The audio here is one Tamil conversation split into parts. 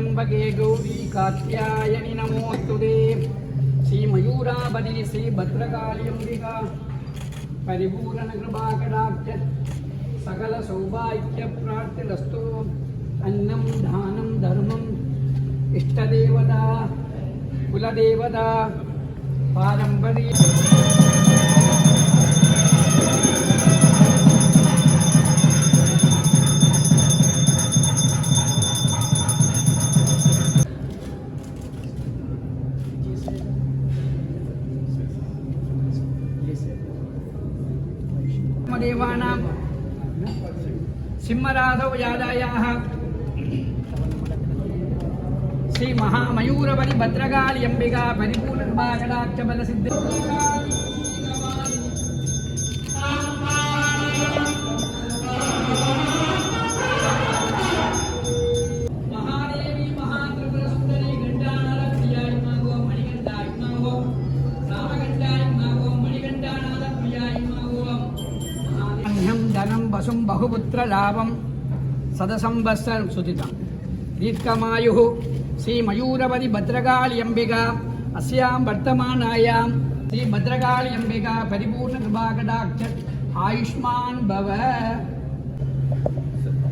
त्र्यंबके गौरी कात्यायनि नमोऽस्तु दे श्रीमयूराबली श्रीभद्रकाल्यम्बिका परिपूरणकृपाकटाब्ज अन्नं धानं धर्मम् इष्टदेवता कुलदेवता पारम्परी ఆత్మదేవానాం సింహరాధవ యాదాయా శ్రీ మహామయూరవని భద్రకాళి అంబిగా పరిపూర్ణ సిద్ధి சாமியம் தனம் வசும் பகுபுத்திர லாபம். சதசம்பஸ்தன் சுதிதம் தீர்க்கமாயு ஸ்ரீ மயூரவதி பத்ரகாளி அம்பிகா. அஸ்யாம் வர்த்தமானாயாம். ஸ்ரீ பத்ரகாளி அம்பிகா. பரிபூர்ண கிருபாகடாட்சர். ஆயுஷ்மான் பவ.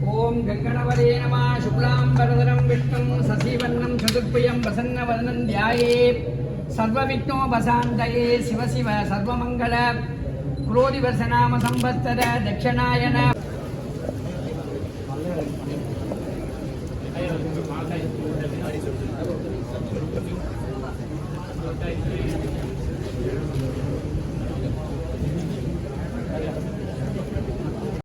ஓம் கங்கணவரே நம. சுக்லாம் பரதரம் விஷ்ணும் சசிவர்ணம் சதுர்பியம் பிரசன்ன வதனம் தியாயே சர்வவிக்னோபசாந்தயே சிவசிவ சர்வமங்கள. क्रोधिवर्षनाम संवत्सर दक्षिणायन